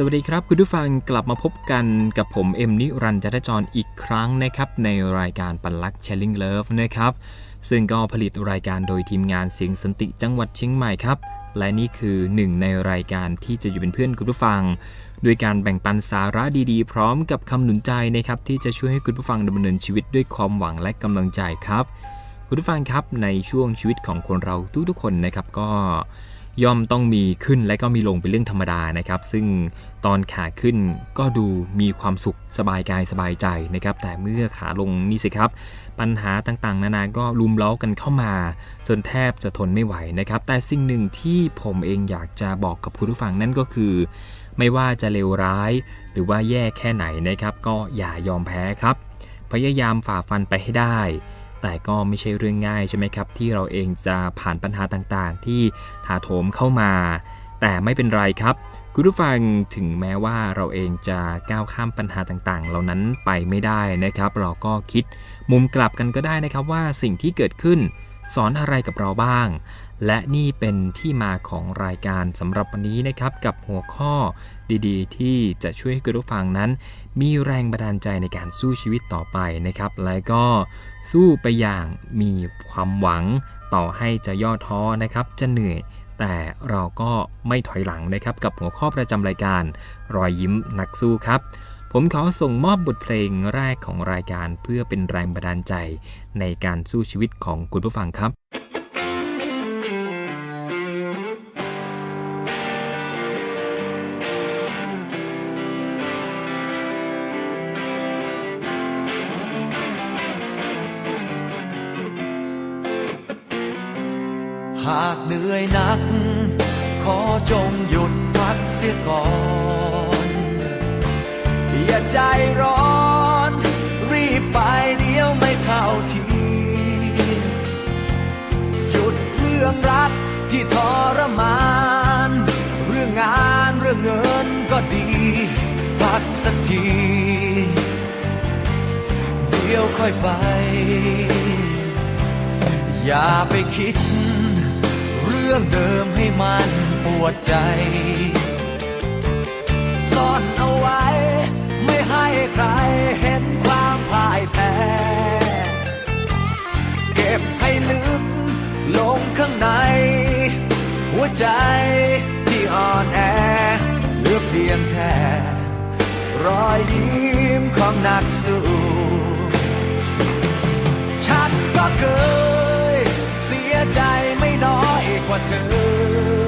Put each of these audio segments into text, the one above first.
สวัสดีครับ คุณผู้ฟังกลับมาพบกันกับผมเอ็มนิรันจัตจรอีกครั้งนะครับ ในรายการปันลัก Sharing Love นะครับ ซึ่งก็ผลิตรายการโดยทีมงานเสียงสันติจังหวัดเชียงใหม่ครับ และนี่คือหนึ่งในรายการที่จะอยู่เป็นเพื่อนคุณผู้ฟัง ด้วยการแบ่งปันสาระดีๆ พร้อมกับคำหนุนใจนะครับที่จะช่วยให้คุณผู้ฟังดำเนินชีวิตด้วยความหวังและกำลังใจครับ คุณผู้ฟังครับในช่วงชีวิตของคนเราทุกๆคนนะครับก็ ย่อมต้องมีขึ้นและก็มีลงเป็นเรื่องธรรมดานะครับ ซึ่งตอนขาขึ้นก็ดูมีความสุขสบายกายสบายใจนะครับ แต่เมื่อขาลงนี่สิครับ ปัญหาต่างๆ นานาก็ลุมเล้ากันเข้ามา จนแทบจะทนไม่ไหวนะครับ แต่สิ่งหนึ่งที่ผมเองอยากจะบอกกับคุณผู้ฟังนั่นก็คือ ไม่ว่าจะเลวร้าย หรือว่าแย่แค่ไหนนะครับ ก็อย่ายอมแพ้ครับ พยายามฝ่าฟันไปให้ได้ แต่ก็ไม่ใช่เรื่องง่ายใช่ไหมครับ ที่เราเองจะผ่านปัญหาต่างๆ ที่ถาโถมเข้ามา แต่ไม่เป็นไรครับ คุณผู้ฟังถึงแม้ว่าเราเองจะก้าวข้ามปัญหาต่างๆ เหล่านั้นไปไม่ได้นะครับ เราก็คิดมุมกลับกันก็ได้นะครับว่าสิ่งที่เกิดขึ้น สอนอะไรกับเราบ้าง และนี่เป็นที่มาของรายการสำหรับวันนี้นะครับ กับหัวข้อดีๆ ที่จะช่วยให้คุณผู้ฟังนั้น มีแรงบันดาลใจในการสู้ชีวิตต่อไปนะครับ และก็สู้ไปอย่างมีความหวังต่อให้จะย่อท้อนะครับ จะเหนื่อยแต่เราก็ไม่ถอยหลังนะครับ กับหัวข้อประจำรายการ รอยยิ้มนักสู้ครับ ผมขอส่งมอบบทเพลงแรกของรายการเพื่อเป็นแรงบันดาลใจ ในการสู้ชีวิตของคุณผู้ฟังครับ รักที่ทรมาน เรื่องงานเรื่องเงินก็ดีพักสักที เดี๋ยวค่อยไป อย่าไปคิด เรื่องเดิมให้มันปวดใจ ซ่อนเอาไว้ ไม่ให้ใครเห็นความพ่ายแพ้ เก็บให้ลึก ลงข้างใน หัวใจที่อ่อนแอเหลือเพียงแค่ รอยยิ้มของนักสู้ฉันก็เคย เสียใจไม่น้อยกว่าเธอ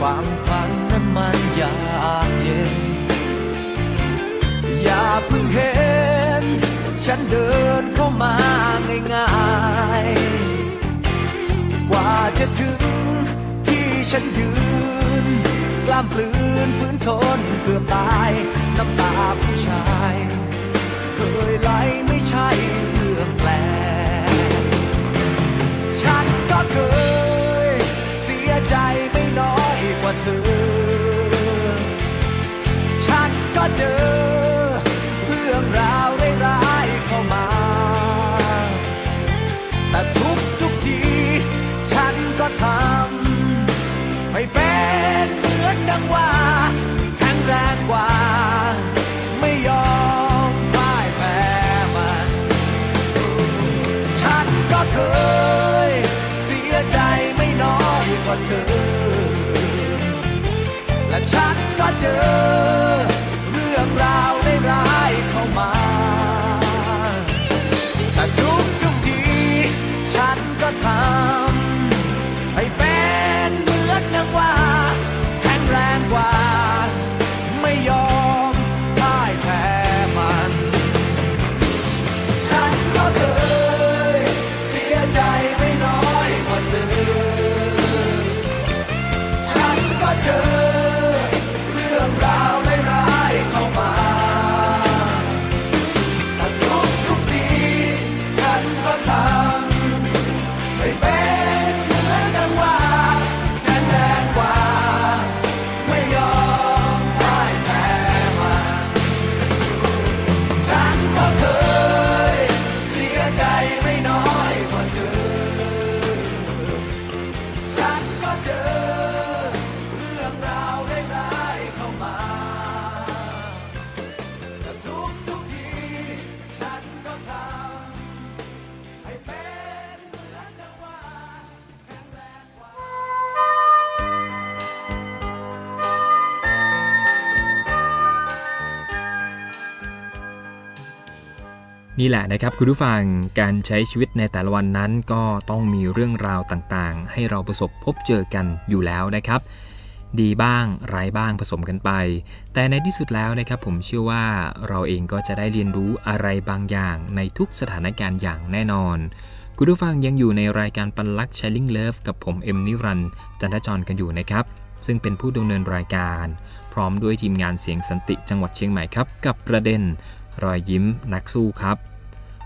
ฝั่งฝันนั้นมันยากเย็น อย่าเพิ่งเห็น ฉันเดินเข้ามาง่ายๆ กว่าจะถึงที่ฉันยืน กล้ามปลืนฝืนทนเกือบตาย water. นี่แหละนะครับคุณผู้ฟังการใช้ชีวิตในแต่ละวันนั้นก็ต้องมีเรื่องราวต่างๆ ให้เราประสบพบเจอกันอยู่แล้วนะครับ ดีบ้างร้ายบ้างผสมกันไป แต่ในที่สุดแล้วนะครับผมเชื่อว่าเราเองก็จะได้เรียนรู้อะไรบางอย่างในทุกสถานการณ์อย่างแน่นอน คุณผู้ฟังยังอยู่ในรายการปันลัก Sharing Love กับผมเอ็มนิรันจันทจรกันอยู่นะครับซึ่งเป็นผู้ดำเนินรายการ พร้อมด้วยทีมงานเสียงสันติจังหวัดเชียงใหม่ครับ กับประเด็น รอยยิ้มนักสู้ครับ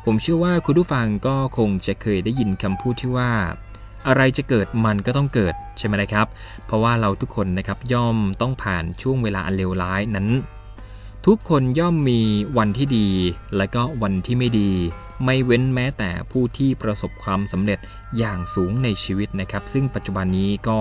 ผมเชื่อว่าคุณผู้ฟังก็คงจะเคยได้ยินคำพูดที่ว่า อะไรจะเกิดมันก็ต้องเกิดใช่ไหมนะครับ เพราะว่าเราทุกคนนะครับย่อมต้องผ่านช่วงเวลาอันเลวร้ายนั้น ทุกคนย่อมมีวันที่ดี และก็วันที่ไม่ดี ไม่เว้นแม้แต่ผู้ที่ประสบความสำเร็จอย่างสูงในชีวิตนะครับ ซึ่งปัจจุบันนี้ก็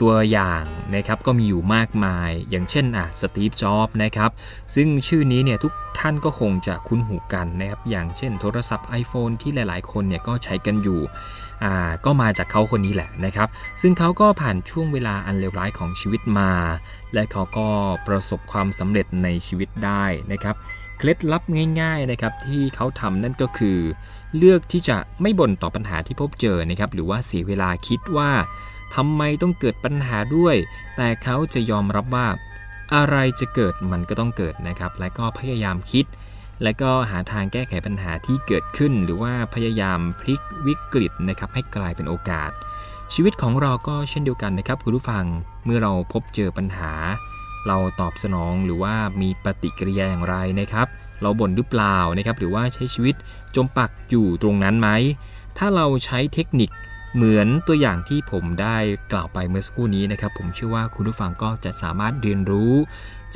ตัวอย่างนะครับก็มีอยู่มากมาย อย่างเช่นอะสตีฟจ็อบส์นะครับซึ่งชื่อนี้เนี่ยทุกท่านก็คงจะคุ้นหูกันนะครับอย่างเช่นโทรศัพท์ iPhone ที่หลายๆ คนเนี่ยก็ใช้กันอยู่อ่าก็มาจากเขาคนนี้แหละนะครับ ซึ่งเขาก็ผ่านช่วงเวลาอันเลวร้ายของชีวิตมา และเขาก็ประสบความสำเร็จในชีวิตได้นะครับเคล็ดลับง่ายๆนะครับที่เขาทำนั่นก็คือ เลือกที่จะไม่บ่นต่อปัญหาที่พบเจอนะครับหรือว่าเสียเวลาคิดว่า ทำไมต้องเกิดปัญหาด้วย แต่เขาจะยอมรับว่า อะไรจะเกิดมันก็ต้องเกิดนะครับ และก็พยายามคิด และก็หาทางแก้ไขปัญหาที่เกิดขึ้น หรือว่าพยายามพลิกวิกฤตนะครับให้กลายเป็นโอกาส ชีวิตของเราก็เช่นเดียวกันนะครับคุณผู้ฟังเมื่อเราพบเจอปัญหา เราตอบสนองหรือว่ามีปฏิกิริยาอย่างไรนะครับเราบ่นหรือเปล่านะครับหรือว่าใช้ชีวิตจมปักอยู่ตรงนั้นไหม ถ้าเราใช้เทคนิค เหมือนตัวอย่างที่ผมได้กล่าวไปเมื่อสักครู่นี้นะครับ ผมเชื่อว่าคุณผู้ฟังก็จะสามารถเรียนรู้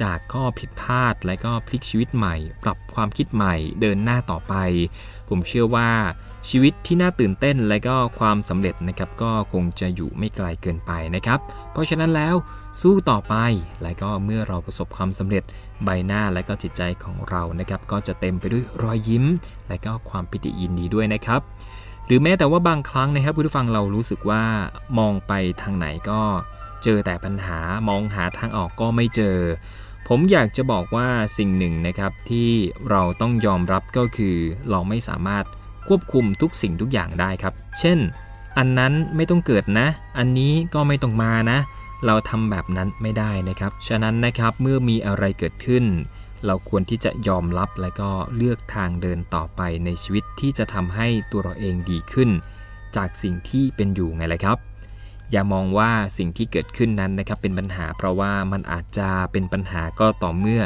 จากข้อผิดพลาด และก็พลิกชีวิตใหม่ ปรับความคิดใหม่เดินหน้าต่อไป ผมเชื่อว่าชีวิตที่น่าตื่นเต้นและก็ความสำเร็จนะครับก็คงจะอยู่ไม่ไกลเกินไปนะครับ เพราะฉะนั้นแล้วสู้ต่อไปและก็เมื่อเราประสบความสำเร็จใบหน้าและก็จิตใจของเรานะครับ ก็จะเต็มไปด้วยรอยยิ้ม และก็ความปิติยินดีด้วยนะครับ หรือแม้แต่ว่าบางครั้งนะครับผู้ฟังเรารู้สึกว่ามองไปทางไหนก็เจอแต่ปัญหามองหาทางออกก็ไม่เจอ ผมอยากจะบอกว่าสิ่งหนึ่งนะครับที่เราต้องยอมรับก็คือ เราไม่สามารถควบคุมทุกสิ่งทุกอย่างได้ครับ เช่น อันนั้นไม่ต้องเกิดนะ อันนี้ก็ไม่ต้องมานะ เราทำแบบนั้นไม่ได้นะครับ ฉะนั้นนะครับเมื่อมีอะไรเกิดขึ้น เราควรที่จะยอมรับและก็เลือกทางเดินต่อไปในชีวิตที่จะทำให้ตัวเราเองดีขึ้น จากสิ่งที่เป็นอยู่ไงเลยครับ อย่ามองว่าสิ่งที่เกิดขึ้นนั้นนะครับเป็นปัญหา เพราะว่ามันอาจจะเป็นปัญหาก็ต่อเมื่อ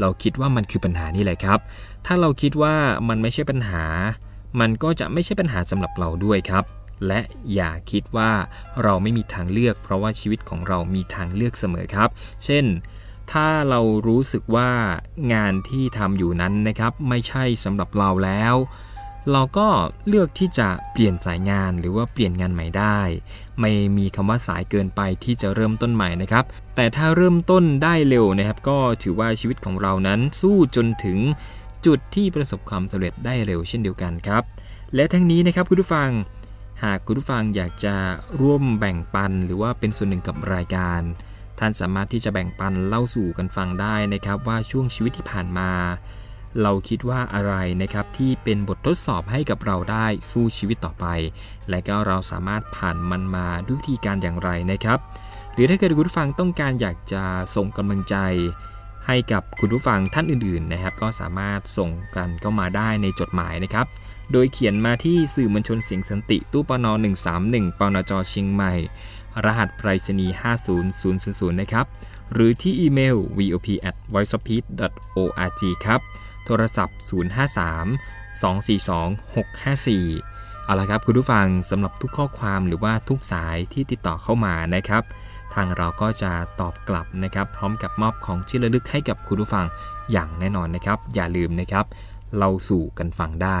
เราคิดว่ามันคือปัญหานี่แหละครับ ถ้าเราคิดว่ามันไม่ใช่ปัญหา มันก็จะไม่ใช่ปัญหาสำหรับเราด้วยครับและอย่าคิดว่าเราไม่มีทางเลือก เพราะว่าชีวิตของเรามีทางเลือกเสมอครับ เช่น ถ้าเรารู้สึกว่างานที่ทำอยู่นั้นนะครับ ไม่ใช่สำหรับเราแล้ว เราก็เลือกที่จะเปลี่ยนสายงานหรือว่าเปลี่ยนงานใหม่ได้ ไม่มีคำว่าสายเกินไปที่จะเริ่มต้นใหม่นะครับ แต่ถ้าเริ่มต้นได้เร็วนะครับ ก็ถือว่าชีวิตของเรานั้นสู้จนถึงจุดที่ประสบความสำเร็จได้เร็วเช่นเดียวกันครับ และทั้งนี้นะครับคุณผู้ฟัง หากคุณผู้ฟังอยากจะร่วมแบ่งปัน หรือว่าเป็นส่วนหนึ่งกับรายการ ท่านสามารถที่จะแบ่งปันเล่าสู่กันฟังได้นะครับว่าช่วงชีวิตที่ผ่านมา เราคิดว่าอะไรนะครับที่เป็นบททดสอบให้กับเราได้สู้ชีวิตต่อไป และก็เราสามารถผ่านมันมาด้วยวิธีการอย่างไรนะครับ หรือถ้าเกิดคุณผู้ฟังต้องการอยากจะส่งกำลังใจให้กับคุณผู้ฟังท่านอื่นๆนะครับ ก็สามารถส่งกันเข้ามาได้ในจดหมายนะครับ โดยเขียนมาที่สื่อมวลชนเสียงสันติ ตู้ปน131ปนจเชียงใหม่ รหัสไปรษณีย์50000 นะครับ หรือที่อีเมล vop at voiceofpeace.org ครับ โทรศัพท์ 053 242 654 เอาละครับคุณผู้ฟังสำหรับทุกข้อความหรือว่าทุกสายที่ติดต่อเข้ามานะครับ ทางเราก็จะตอบกลับนะครับ พร้อมกับมอบของที่ระลึกให้กับคุณผู้ฟังอย่างแน่นอนนะครับ อย่าลืมนะครับ เราสู่กันฟังได้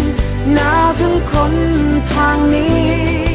หนาวถึงคนทางนี้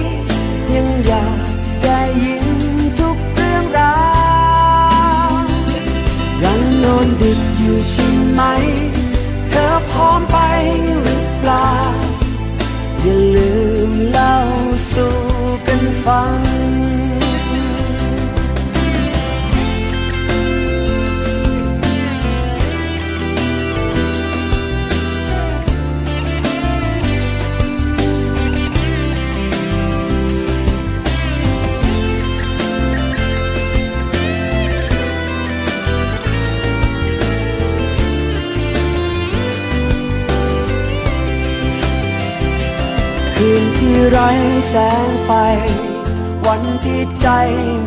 ที่ใจ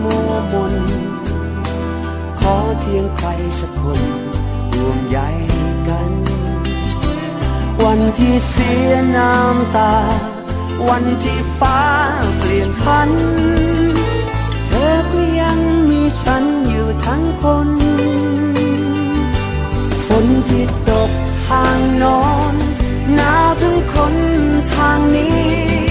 มัวมนขอเพียงใครสักคนห่วงใยกัน วันที่เสียน้ำตา วันที่ฟ้าเปลี่ยนพัน เธอก็ยังมีฉันอยู่ทั้งคนฝนที่ตกทางนอนหนาวถึงคนทางนี้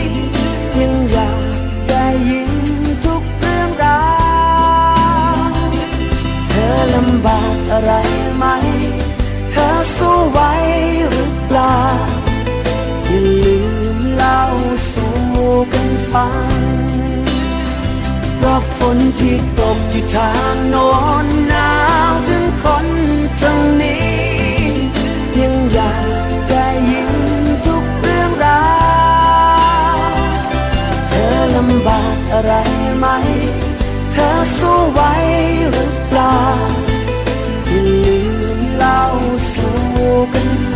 ลำบากอะไรไหม เธอสู้ไหวหรือเปล่า อย่าลืมเล่าสู่กันฟังเพราะฝนที่ตกที่ทางโน้นหนาวถึงคนทางนี้ ยังอยากได้ยินทุกเรื่องราว เธอลำบากอะไรไหม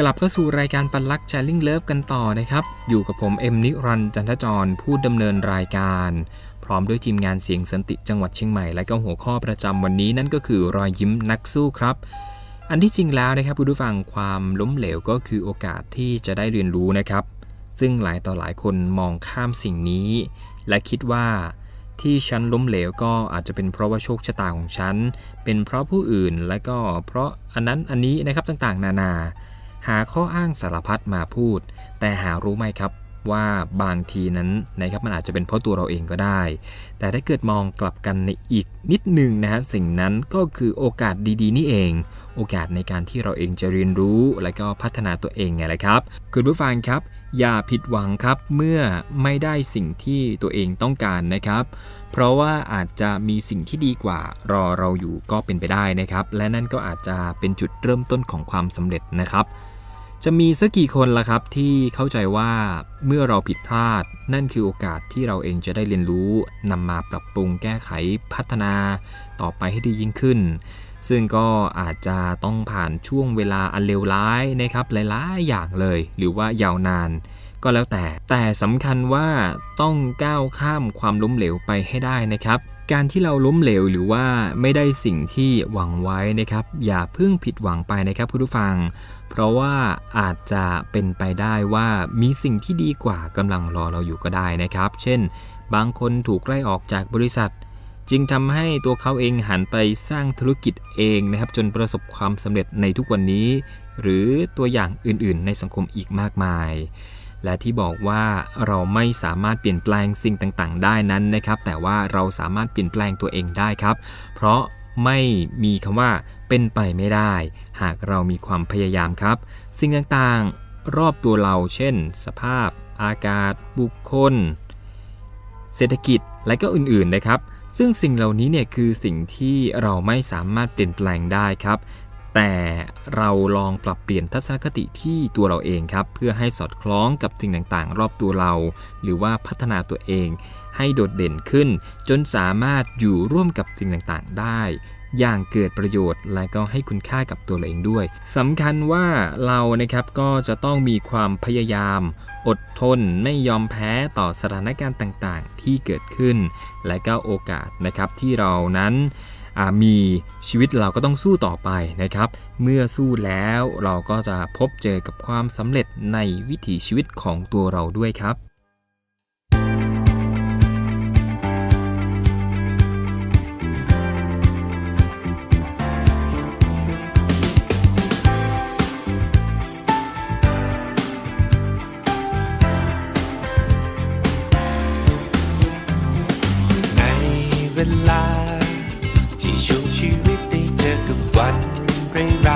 กลับเข้าสู่รายการปันลักแชร์ลิงเลิฟกันต่อนะครับ อยู่กับผมเอ็มนิรันจันทจรผู้ดำเนินรายการ พร้อมด้วยทีมงานเสียงสันติจังหวัดเชียงใหม่ และก็หัวข้อประจำวันนี้นั่นก็คือรอยยิ้มนักสู้ครับ อันที่จริงแล้วนะครับคุณผู้ฟังความล้มเหลวก็คือโอกาสที่จะได้เรียนรู้นะครับ ซึ่งหลายต่อหลายคนมองข้ามสิ่งนี้ และคิดว่าที่ฉันล้มเหลวก็อาจจะเป็นเพราะว่าโชคชะตาของฉัน เป็นเพราะผู้อื่นและก็เพราะอันนั้นอันนี้นะครับต่างๆ นานา หาข้ออ้างสารพัดมาพูด แต่หารู้ไหมครับว่าบางทีนั้นนะครับมันอาจจะเป็นเพราะตัวเราเองก็ได้ แต่ถ้าเกิดมองกลับกันในอีกนิดหนึ่งนะฮะสิ่งนั้นก็คือโอกาสดีๆ นี่เอง โอกาสในการที่เราเองจะเรียนรู้ และก็พัฒนาตัวเองไงละครับ คุณผู้ฟังครับ อย่าผิดหวังครับเมื่อไม่ได้สิ่งที่ตัวเองต้องการนะครับ เพราะว่าอาจจะมีสิ่งที่ดีกว่ารอเราอยู่ก็เป็นไปได้นะครับ และนั่นก็อาจจะเป็นจุดเริ่มต้นของความสำเร็จนะครับ จะมีสักกี่คนล่ะครับที่เข้าใจว่าเมื่อเราผิดพลาด นั่นคือโอกาสที่เราเองจะได้เรียนรู้นำมาปรับปรุงแก้ไขพัฒนาต่อไปให้ดียิ่งขึ้น ซึ่งก็อาจจะต้องผ่านช่วงเวลาอันเลวร้ายนะครับหลายๆอย่างเลย หรือว่ายาวนาน ก็แล้วแต่แต่สำคัญว่าต้องก้าวข้ามความล้มเหลวไปให้ได้นะครับ การที่เราล้มเหลวหรือว่าไม่ได้สิ่งที่หวังไว้นะครับ อย่าเพิ่งผิดหวังไปนะครับคุณผู้ฟัง เพราะว่าอาจจะเป็นไปได้ว่ามีสิ่งที่ดีกว่ากำลังรอเราอยู่ก็ได้นะครับ เช่น บางคนถูกไล่ออกจากบริษัท จึงทำให้ตัวเขาเองหันไปสร้างธุรกิจเองนะครับ จนประสบความสำเร็จในทุกวันนี้ หรือตัวอย่างอื่นๆ ในสังคมอีกมากมาย และที่บอกว่าเราไม่สามารถเปลี่ยนแปลงสิ่งต่างๆ ได้นั้นนะครับ แต่ว่าเราสามารถเปลี่ยนแปลงตัวเองได้ครับ เพราะไม่มีคำว่าเป็นไปไม่ได้ หากเรามีความพยายามครับ สิ่งต่างๆ รอบตัวเราเช่น สภาพ อากาศ บุคคล เศรษฐกิจและก็อื่นๆนะครับ ซึ่งสิ่งเหล่านี้เนี่ยคือสิ่งที่เราไม่สามารถเปลี่ยนแปลงได้ครับ แต่เราลองปรับเปลี่ยนทัศนคติที่ตัวเราเองครับ เพื่อให้สอดคล้องกับสิ่งต่างๆ รอบตัวเรา หรือว่าพัฒนาตัวเองให้โดดเด่นขึ้น จนสามารถอยู่ร่วมกับสิ่งต่างๆ ได้ อย่างเกิดประโยชน์ และก็ให้คุณค่ากับตัวเราเองด้วยสำคัญว่าเรานะครับก็จะต้องมีความพยายาม อดทนไม่ยอมแพ้ต่อสถานการณ์ต่างๆ ที่เกิดขึ้น และก็โอกาสนะครับที่เรานั้น มีชีวิตเราก็ต้องสู้ต่อไปนะครับ เมื่อสู้แล้วเราก็จะพบเจอกับความสำเร็จในวิถีชีวิตของตัวเราด้วยครับ ร้า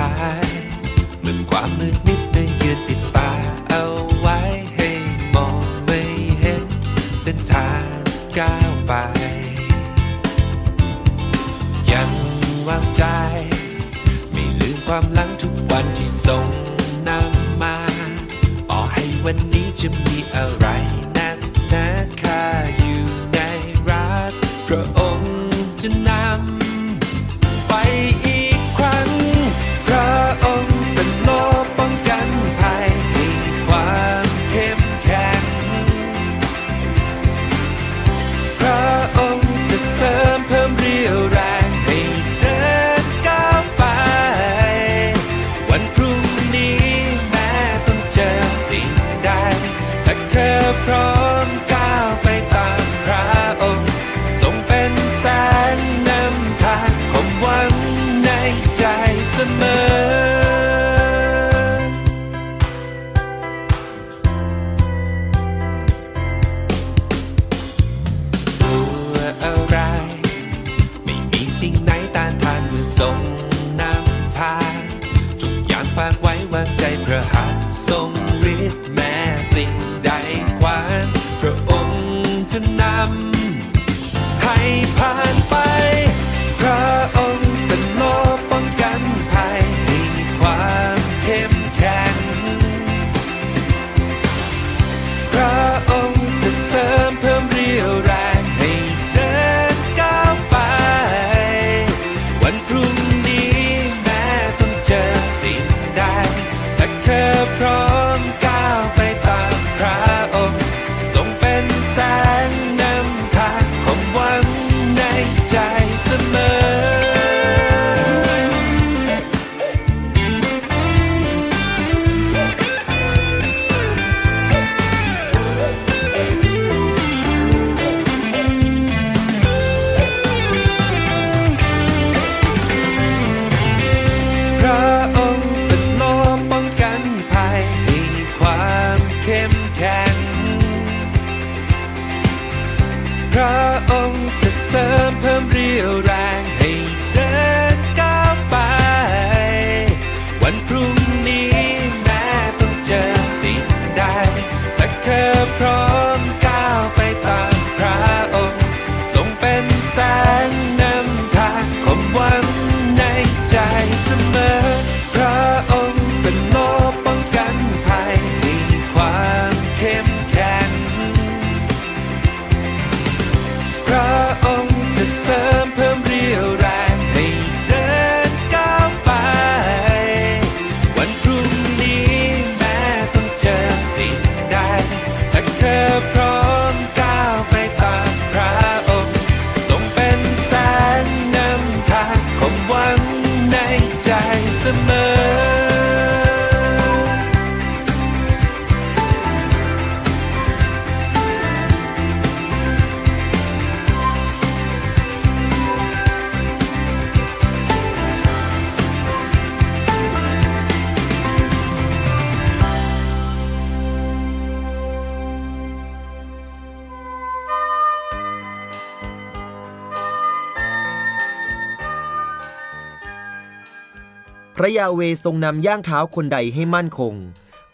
ระยาเวทรงนำย่างเท้าคนใดให้มั่นคง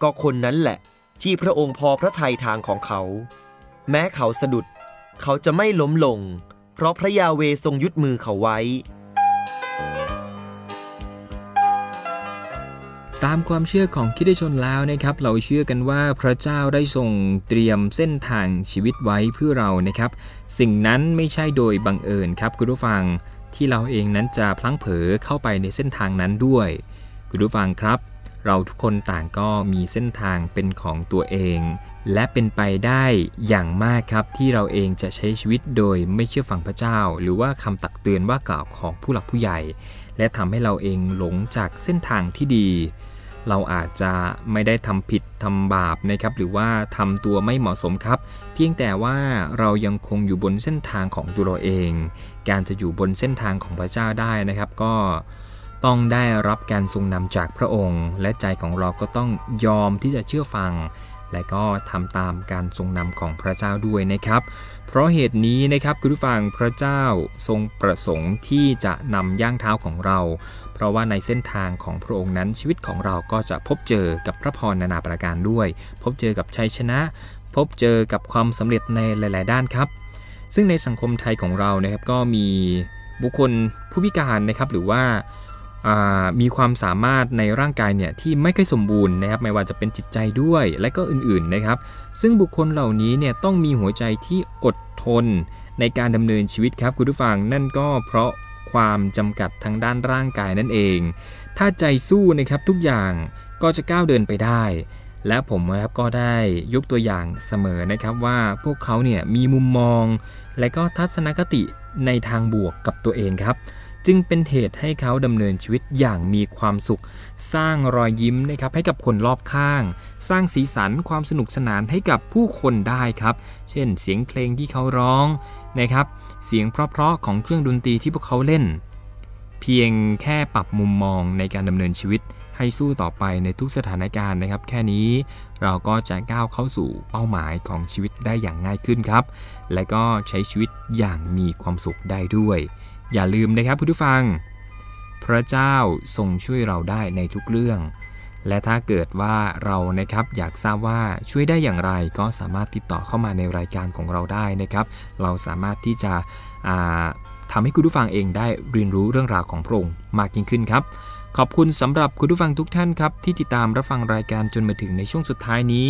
ก็คนนั้นแหละ ที่พระองค์พอพระทัยทางของเขา แม้เขาสะดุด เขาจะไม่ล้มลง เพราะพระยาเวทรงยึดมือเขาไว้ ตามความเชื่อของคริสเตชนแล้วนะครับ เราเชื่อกันว่าพระเจ้าได้ทรงเตรียมเส้นทางชีวิตไว้เพื่อเรานะครับ สิ่งนั้นไม่ใช่โดยบังเอิญครับคุณผู้ฟัง ที่เราเองนั้นจะพลั้งเผลอเข้าไปในเส้นทางนั้นด้วย คุณผู้ฟังครับ เราทุกคนต่างก็มีเส้นทางเป็นของตัวเอง และเป็นไปได้อย่างมากครับที่เราเองจะใช้ชีวิตโดยไม่เชื่อฟังพระเจ้า หรือว่าคำตักเตือนว่ากล่าวของผู้หลักผู้ใหญ่ และทำให้เราเองหลงจากเส้นทางที่ดี เราอาจจะไม่ได้ทำผิดทำบาปนะครับ หรือว่าทำตัวไม่เหมาะสมครับ เพียงแต่ว่าเรายังคงอยู่บนเส้นทางของตัวเราเอง การจะอยู่บนเส้นทางของพระเจ้าได้นะครับ ก็ต้องได้รับการทรงนำจากพระองค์ และใจของเราก็ต้องยอมที่จะเชื่อฟัง และก็ทำตามการทรงนำของพระเจ้าด้วยนะครับ เพราะเหตุนี้นะครับคุณผู้ฟังพระเจ้าทรงประสงค์ที่จะนำย่างเท้าของเรา เพราะว่าในเส้นทางของพระองค์นั้นชีวิตของเราก็จะพบเจอกับพระพรนานาประการด้วย พบเจอกับชัยชนะ พบเจอกับความสำเร็จในหลาย ๆ ด้านครับ ซึ่งในสังคมไทยของเรานะครับก็มีบุคคลผู้พิการนะครับหรือว่า มีความสามารถในร่างกายเนี่ยที่ไม่ค่อยสมบูรณ์นะครับไม่ว่าจะเป็นจิตใจด้วยและก็อื่นๆนะครับ ซึ่งบุคคลเหล่านี้เนี่ยต้องมีหัวใจที่อดทนในการดำเนินชีวิตครับคุณผู้ฟังนั่นก็เพราะความจำกัดทางด้านร่างกายนั่นเอง ถ้าใจสู้นะครับทุกอย่างก็จะก้าวเดินไปได้ และผมนะครับก็ได้ยกตัวอย่างเสมอนะครับว่าพวกเขาเนี่ยมีมุมมอง และก็ทัศนคติในทางบวกกับตัวเองครับ จึงเป็นเหตุให้เขาดำเนินชีวิตอย่างมีความสุข สร้างรอยยิ้มนะครับให้กับคนรอบข้าง สร้างสีสันความสนุกสนานให้กับผู้คนได้ครับ เช่น เสียงเพลงที่เขาร้องนะครับ เสียงเพราะๆของเครื่องดนตรีที่พวกเขาเล่น เพียงแค่ปรับมุมมองในการดำเนินชีวิตให้สู้ต่อไปในทุกสถานการณ์นะครับ แค่นี้เราก็จะก้าวเข้าสู่เป้าหมายของชีวิตได้อย่างง่ายขึ้นครับ และก็ใช้ชีวิตอย่างมีความสุขได้ด้วย อย่าลืมนะครับผู้ฟัง พระเจ้าทรงช่วยเราได้ในทุกเรื่อง และถ้าเกิดว่าเรานะครับอยากทราบว่าช่วยได้อย่างไรก็สามารถติดต่อเข้ามาในรายการของเราได้นะครับ เราสามารถที่จะทำให้คุณผู้ฟังเองได้เรียนรู้เรื่องราวของพระองค์มากยิ่งขึ้นครับ ขอบคุณสำหรับคุณผู้ฟังทุกท่านครับ ที่ติดตามรับฟังรายการจนมาถึงในช่วงสุดท้ายนี้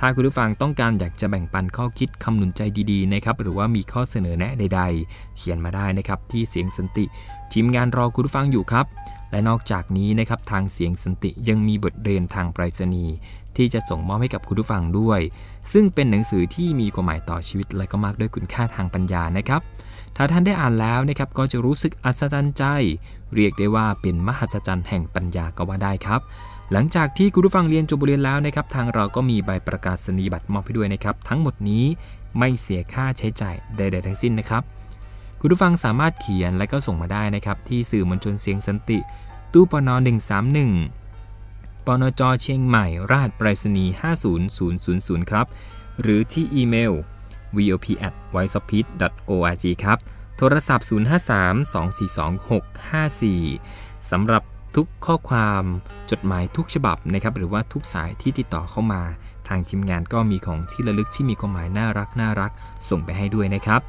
ถ้าคุณผู้ฟังต้องการอยากจะแบ่งปันข้อคิดคำหนุนใจดีๆนะครับหรือว่ามีข้อเสนอแนะใด ๆ เขียนมาได้นะครับที่เสียงสันติทีมงานรอคุณผู้ฟังอยู่ครับ และนอกจากนี้นะครับทางเสียงสันติยังมีบทเรียนทางไปรษณีย์ที่จะส่งมอบให้กับคุณผู้ฟังด้วย ซึ่งเป็นหนังสือที่มีความหมายต่อชีวิตและก็มากด้วยคุณค่าทางปัญญานะครับ ถ้าท่านได้อ่านแล้วนะครับก็จะรู้สึกอัศจรรย์ใจ เรียกได้ว่าเป็นมหัศจรรย์แห่งปัญญาก็ว่าได้ครับหลังจากที่คุณผู้ฟังเรียนจบบทเรียนแล้วนะครับ ทางเราก็มีใบประกาศนียบัตรมอบให้ด้วยนะครับ ทั้งหมดนี้ไม่เสียค่าใช้จ่ายใดๆทั้งสิ้นนะครับ คุณผู้ฟังสามารถเขียนและก็ส่งมาได้นะครับ ที่สื่อมวลชนเสียงสันติ ตู้ปน131ปนจเชียงใหม่รหัสไปรษณีย์50000 ครับ หรือที่อีเมล vop at v o i c e o p e a c e org ครับ โทรศัพท์ 053-242-654 สำหรับทุกข้อความจดหมายทุกฉบับนะครับ หรือว่าทุกสายที่ติดต่อเข้ามา ทางทีมงานก็มีของที่ระลึกที่มีความหมายน่ารักน่ารักส่งไปให้ด้วยนะครับ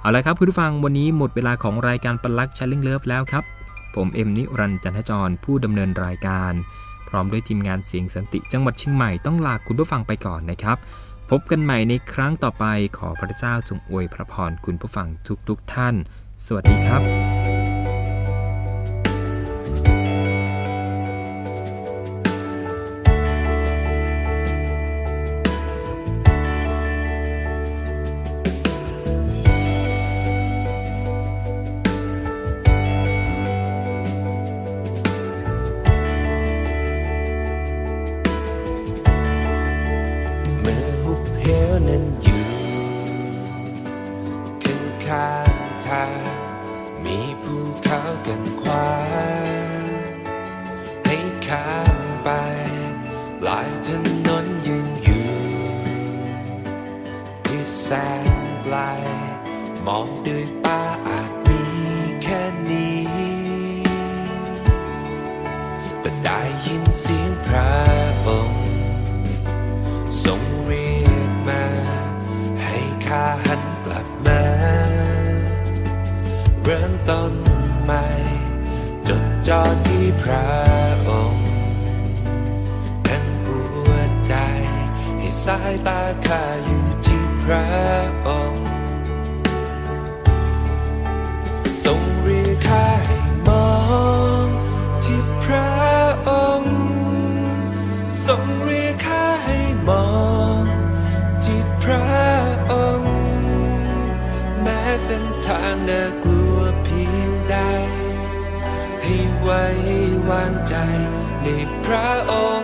เอาละครับคุณผู้ฟังวันนี้หมดเวลาของรายการปันลักช l ลิงเลิฟแล้วครับ ผมเอ็มนิรันจันทจรผู้ดำเนินรายการ พร้อมด้วยทีมงานเสียงสันติจังหวัดเชียงใหม่ต้องลาคุณผู้ฟังไปก่อนนะครับ พบกันใหม่ในครั้งต่อไปขอพระเจ้าจงอวยพระพรคุณผู้ฟังทุกๆทท่าน สวัสดีครับ ยินเสียงพระองค์ทรงเรียกมา ให้ข้าหันกลับมา เริ่มต้นใหม่ จดจ่อที่พระองค์ทั้งหัวใจ ให้สายตาข้าอยู่ ให้